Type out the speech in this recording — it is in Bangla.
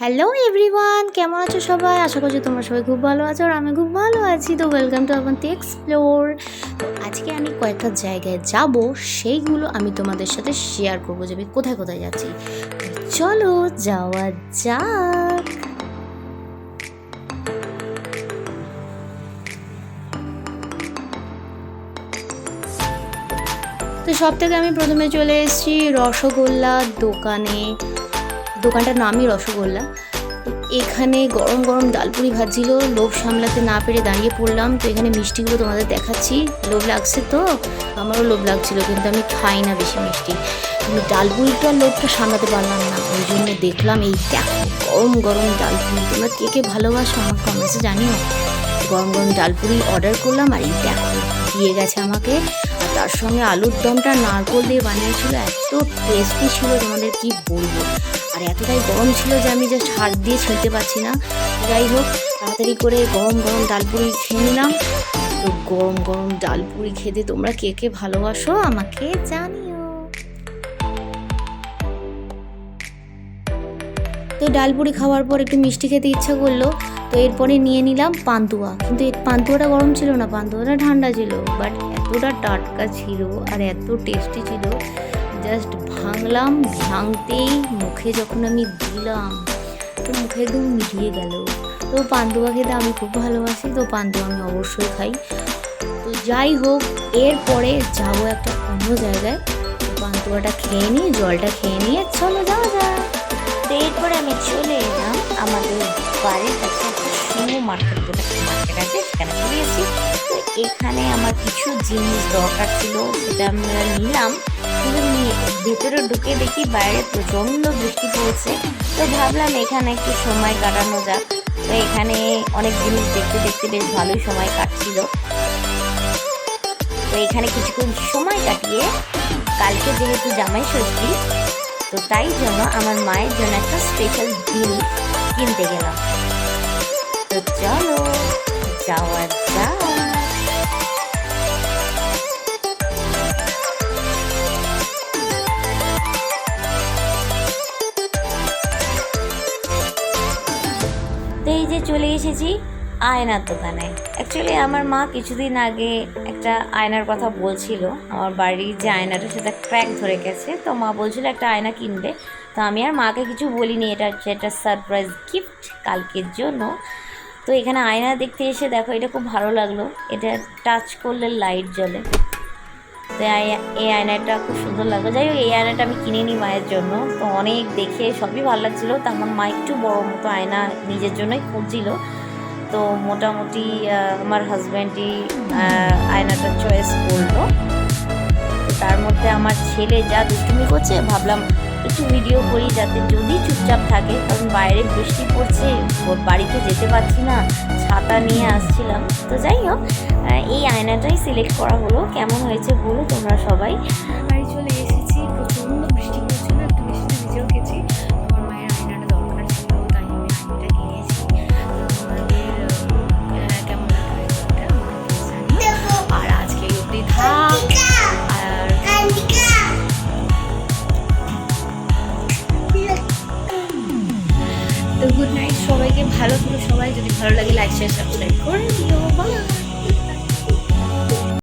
হ্যালো এভরিওয়ান কেমন আছো সবাই? আশা করছি তোমরা সবাই খুব ভালো আছো আর আমি খুব ভালো আছি। তো ওয়েলকাম টু আওয়ান্তি এক্সপ্লোর তো আজকে আমি কয়েকটা জায়গায় যাব, সেইগুলো আমি তোমাদের সাথে শেয়ার করব যে আমি কোথায় কোথায় যাচ্ছি। চলো, যাওয়া যাক। তো সব থেকে আমি প্রথমে চলে এসেছি রসগোল্লার দোকানে। দোকানটার নামই রসগোল্লা। এখানে গরম গরম ডালপুরি ভাজছিল, লোভ সামলাতে না পেরে দাঁড়িয়ে পড়লাম। তো এখানে মিষ্টিগুলো তোমাদের দেখাচ্ছি। লোভ লাগছে তো? আমারও লোভ লাগছিল, কিন্তু আমি খাই না বেশি মিষ্টি। কিন্তু ডালপুরিটার লোভটা সামলাতে পারলাম না, ওই জন্য দেখলাম এই গরম গরম ডালপুরি তোমরা কে কে ভালোবাসো আমার কমেন্টসে জানিও। গরম গরম ডালপুরি অর্ডার করলাম আর এই দেখো, দিয়ে গেছে আমাকে। তার সঙ্গে আলুর দমটা নারকোল দিয়ে বানিয়েছিল, এত টেস্টি ছিল তোমাদের কী বলব। আর এতটাই গরম ছিল যে আমি যা হাত দিয়ে ছুঁতে পারছি না। যাই হোক, তাড়াতাড়ি করে গরম গরম ডালপুরি খেয়ে নিলাম। তো গরম গরম ডালপুরি খেতে তোমরা কে কে ভালোবাসো আমাকে জানিও। তো ডালপুরি খাওয়ার পর একটু মিষ্টি খেতে ইচ্ছা করল, তো এরপরে নিয়ে নিলাম পান্তুয়া। কিন্তু পান্তুয়াটা গরম ছিল না, পান্তুয়াটা ঠান্ডা ছিল বাট এতটা টাটকা ছিল আর এত টেস্টি ছিল জাস্ট ভাঙলাম, ভাঙতেই মুখে যখন আমি দিলাম, তো মুখে একদম মিলিয়ে গেল। তো পান্তুয়া খেতে আমি খুব ভালোবাসি, তো পান্তুয়া আমি অবশ্যই খাই। তো যাই হোক, এরপরে যাব একটা অন্য জায়গায়। পান্তুয়াটা খেয়ে নিয়ে, জলটা খেয়ে নিয়ে চলো যাওয়া যায় এরপরে আমি চলে এলাম আমাদের বাড়ির কাছে একটা মার্কেট বলে মার্কেট আছে, সেখানে চলে তো এখানে আমার কিছু জিনিস দরকার ছিল, সেটা আমরা নিলাম। কিন্তু ভেতরে ঢুকে দেখি বাইরে প্রচণ্ড বৃষ্টি পড়ছে। তো ভাবলাম এখানে একটু সময় কাটানো যাক। তো এখানে অনেক জিনিস দেখতে দেখতে বেশ ভালোই সময় কাটছিল। তো এখানে কিছুক্ষণ সময় কাটিয়ে, কালকে যেহেতু জামাই ষষ্ঠী তো তাই জন্য আমার মায়ের জন্য একটা স্পেশাল জিনিস কিনতে গেলাম। তো চলো, যাওয়া যাক। তো এই যে চলে এসেছি। আয়নার দোকানে। অ্যাকচুয়ালি আমার মা কিছুদিন আগে একটা আয়নার কথা বলছিল। আমার বাড়ির যে আয়নাটা, সেটা ক্র্যাক ধরে গেছে। তো মা বলছিল, একটা আয়না কিনবে। তো আমি আর মাকে কিছু বলিনি, এটা হচ্ছে একটা সারপ্রাইজ গিফট কালকের জন্য। তো এখানে আয়না দেখতে এসে দেখো, এটা খুব ভালো লাগল। এটা টাচ করলে লাইট জ্বলে। তো এই- আয়নাটা খুব সুন্দর লাগল। যাই হোক, এই আয়নাটা আমি কিনে নিই মায়ের জন্য। তো অনেক দেখে সবই ভালো লাগছিল। তো আমার মা একটু বড় মতো আয়না নিজের জন্যই খুঁজছিল। তো মোটামুটি আমার হাজব্যান্ডই আয়নাটা চয়েস করল। তার মধ্যে আমার ছেলে যা দুষ্টুমি করছে, ভাবলাম একটু ভিডিও করি যাতে যদি চুপচাপ থাকে। কারণ বাইরে বৃষ্টি পড়ছে বাড়িতে যেতে পারছি না, ছাতা নিয়ে আসছিলাম। তো যাই হোক এই আয়নাটাই সিলেক্ট করা হলো। কেমন হয়েছে বলো তোমরা সবাই। তো গুড নাইট সবাইকে ভালো থাকো সবাই। যদি ভালো লাগে লাইক শেয়ার সাবস্ক্রাইব করে দিও। বাই